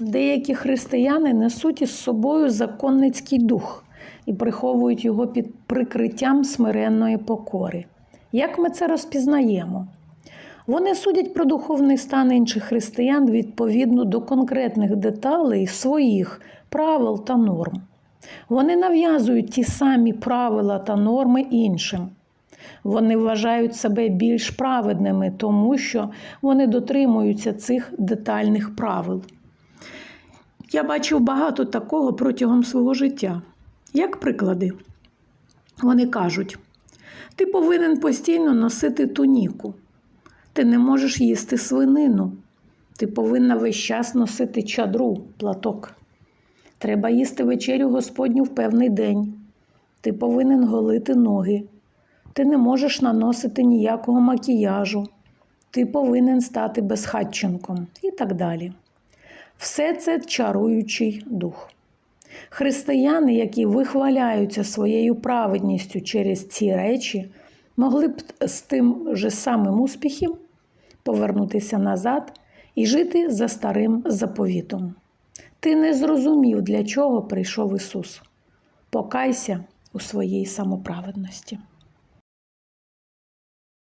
Деякі християни несуть із собою законницький дух і приховують його під прикриттям смиренної покори. Як ми це розпізнаємо? Вони судять про духовний стан інших християн відповідно до конкретних деталей своїх правил та норм. Вони нав'язують ті самі правила та норми іншим. Вони вважають себе більш праведними, тому що вони дотримуються цих детальних правил. Я бачив багато такого протягом свого життя. Як приклади, вони кажуть: ти повинен постійно носити туніку, ти не можеш їсти свинину, ти повинна весь час носити чадру, платок. Треба їсти вечерю Господню в певний день. Ти повинен голити ноги. Ти не можеш наносити ніякого макіяжу. Ти повинен стати безхатченком і так далі. Все це чаруючий дух. Християни, які вихваляються своєю праведністю через ці речі, могли б з тим же самим успіхом повернутися назад і жити за старим заповітом. Ти не зрозумів, для чого прийшов Ісус. Покайся у своїй самоправедності.